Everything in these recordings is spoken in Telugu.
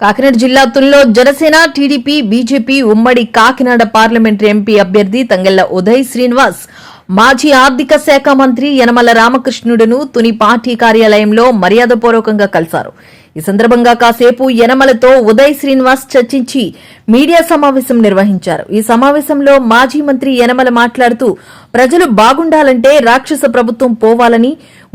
కాకినాడ జిల్లా తుల్లో జనసేన టీడీపీ బీజేపీ ఉమ్మడి కాకినాడ పార్లమెంటరీ ఎంపీ అభ్యర్థి తంగెళ్ళ ఉదయ్ శ్రీనివాస్ మాజీ ఆర్థిక శాఖ మంత్రి యనమల రామకృష్ణుడును తుని పార్టీ కార్యాలయంలో మర్యాదపూర్వకంగా కలిశారు. ఈ సందర్భంగా కాసేపు యనమలతో ఉదయ్ శ్రీనివాస్ చర్చించి మీడియా సమావేశం నిర్వహించారు. ఈ సమావేశంలో మాజీ మంత్రి యనమల మాట్లాడుతూ ప్రజలు బాగుండాలంటే రాక్షస ప్రభుత్వం పోవాలని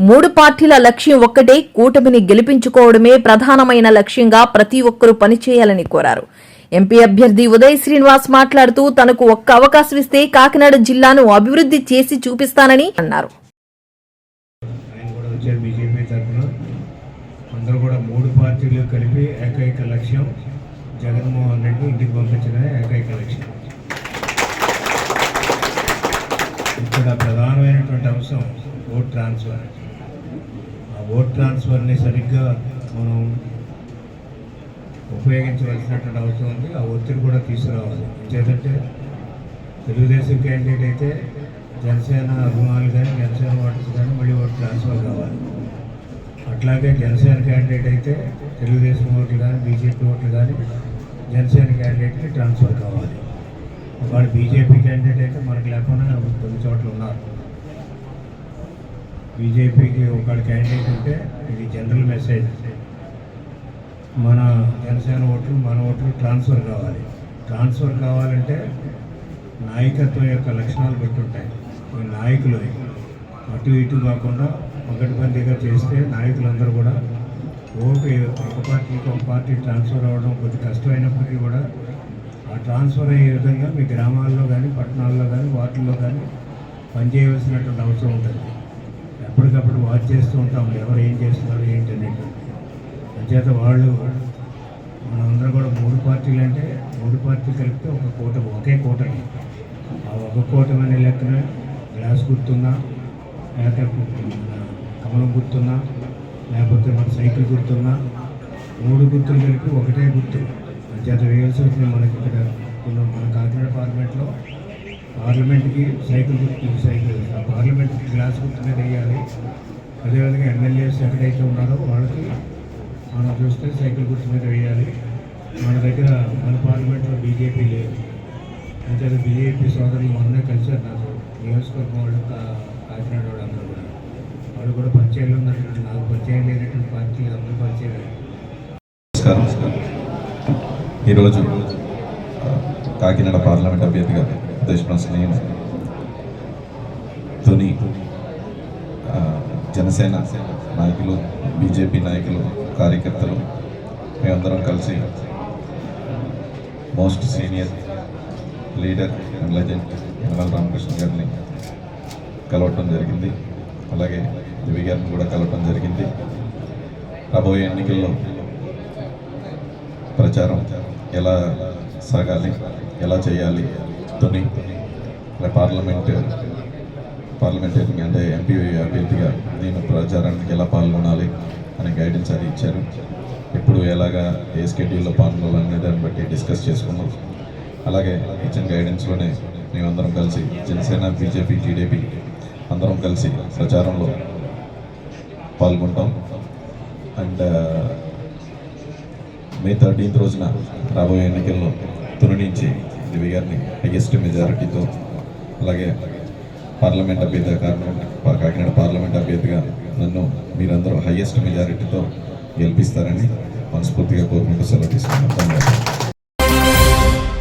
మూడు పార్టీల లక్ష్యం ఒక్కటే కూటమిని గెలిపించుకోవడమే ప్రధానమైన లక్ష్యంగా ప్రతి ఒక్కరూ పనిచేయాలని కోరారు. ఎంపీ అభ్యర్థి ఉదయ్ శ్రీనివాస్ మాట్లాడుతూ తనకు ఒక్క అవకాశం ఇస్తే కాకినాడ జిల్లాను అభివృద్ధి చేసి చూపిస్తానని అన్నారు. అందరూ కూడా మూడు పార్టీలు కలిపి ఏకైక లక్ష్యం జగన్మోహన్ రెడ్డి ఇంటికి పంపించడమే ఏకైక లక్ష్యం. ఇక్కడ ప్రధానమైనటువంటి అంశం ఓట్ ట్రాన్స్ఫర్ ఆ ఓట్ ట్రాన్స్ఫర్ని సరిగ్గా మనం ఉపయోగించవలసినటువంటి అవసరం ఉంది. ఆ ఒత్తిడి కూడా తీసుకురావాలి. చేతంటే తెలుగుదేశం క్యాండిడేట్ అయితే జనసేన అభిమానులు కానీ జనసేన ఓటర్స్ కానీ మళ్ళీ ఓటు ట్రాన్స్ఫర్ కావాలి. అట్లాగే జనసేన క్యాండిడేట్ అయితే తెలుగుదేశం ఓట్లు కానీ బీజేపీ ఓట్లు కానీ జనసేన క్యాండిడేట్కి ట్రాన్స్ఫర్ కావాలి. వాడు బీజేపీ క్యాండిడేట్ అయితే మనకు లేకుండా కొన్ని చోట్ల ఉన్నారు. బీజేపీకి ఒక క్యాండిడేట్ ఉంటే ఇది జనరల్ మెసేజ్ మన జనసేన ఓట్లు మన ఓట్లు ట్రాన్స్ఫర్ కావాలి. ట్రాన్స్ఫర్ కావాలంటే నాయకత్వం యొక్క లక్షణాలు పెట్టుంటాయి. కొన్ని నాయకులు అటు ఇటు కాకుండా ఒకటిబందిగా చేస్తే నాయకులందరూ కూడా ఓటు ఒక పార్టీకి ఒక పార్టీ ట్రాన్స్ఫర్ అవ్వడం కొద్ది కష్టమైనప్పటికీ కూడా ట్రాన్స్ఫర్ అయ్యే విధంగా మీ గ్రామాల్లో కానీ పట్టణాల్లో కానీ వాటిల్లో కానీ పనిచేయవలసినటువంటి అవసరం ఉంటుంది. ఎప్పటికప్పుడు వాచ్ చేస్తూ ఉంటాం. ఎవరు ఏం చేస్తున్నారు ఏంటి అనేటువంటి అంచేత వాళ్ళు మనందరం కూడా మూడు పార్టీలు అంటే మూడు పార్టీలు కలిపితే ఒక కూటమి ఒకే కూటమి ఆ ఒక కూటమి అనే లెక్కన గ్లాస్ గుర్తున్నా లేకపోతే కమలం గుర్తున్నా లేకపోతే మన సైకిల్ గుర్తున్నా మూడు గుర్తులు కలిపి ఒకటే గుర్తు. అంచేత వేయాల్సి వచ్చింది మనకి ఇక్కడ మన కాకినాడ పార్లమెంట్లో పార్లమెంట్కి సైకిల్ గుర్తు సైకిల్ ఆ పార్లమెంట్కి గ్లాస్ గుర్తు మీద వేయాలి. అదేవిధంగా ఎమ్మెల్యేస్ ఎక్కడైతే ఉన్నారో వాళ్ళకి మనం చూస్తే సైకిల్ గుర్తు మీద వేయాలి. మన దగ్గర మన పార్లమెంట్లో బీజేపీ లేదు. అంటే బీజేపీ సోదరులు మొన్నే కలిసి నాకు. నియోజకవర్గం వాళ్ళు కాకినాడ వాళ్ళు అందరూ కూడా. వాళ్ళు కూడా పరిచయాలు ఉన్నట్టు నాకు పరిచయం లేనటువంటి పార్టీ అందరూ పరిచయం నమస్కారం. ఈరోజు కాకినాడ పార్లమెంట్ అభ్యర్థిగా ఉద్దేశించిన నేను తుని జనసేన నాయకులు బీజేపీ నాయకులు కార్యకర్తలు మేమందరం కలిసి most senior leader and legend Yanamala Ramakrishna గారిని కలవటం జరిగింది. అలాగే దివి గారిని కూడా కలవటం జరిగింది. రాబోయే ఎన్నికల్లో ప్రచారం ఎలా సాగాలి? ఎలా చేయాలి? తుని ఇలా పార్లమెంట్ పార్లమెంటరీ అంటే ఎంపీ అభ్యర్థిగా నేను ప్రచారానికి ఎలా పాల్గొనాలి అనే గైడెన్స్ అది ఇచ్చారు. ఎప్పుడు ఎలాగా ఏ స్కెడ్యూల్లో పాల్గొనాలనే దాన్ని బట్టి డిస్కస్ చేసుకున్నాం. అలాగే ఇచ్చిన గైడెన్స్లోనే మేమందరం కలిసి జనసేన బీజేపీ టీడీపీ అందరం కలిసి ప్రచారంలో పాల్గొంటాం. అండ్ మే థర్టీన్త్ రోజున రాబోయే ఎన్నికల్లో తుని నుంచి దివి గారిని హైయెస్ట్ మెజారిటీతో అలాగే పార్లమెంట్ అభ్యర్థి కారణంగా కాకినాడ పార్లమెంట్ అభ్యర్థిగా నన్ను మీరందరూ హైయెస్ట్ మెజారిటీతో గెలిపిస్తారని మనస్ఫూర్తిగా కోరుకుంటూ సెలవు తీసుకున్నాను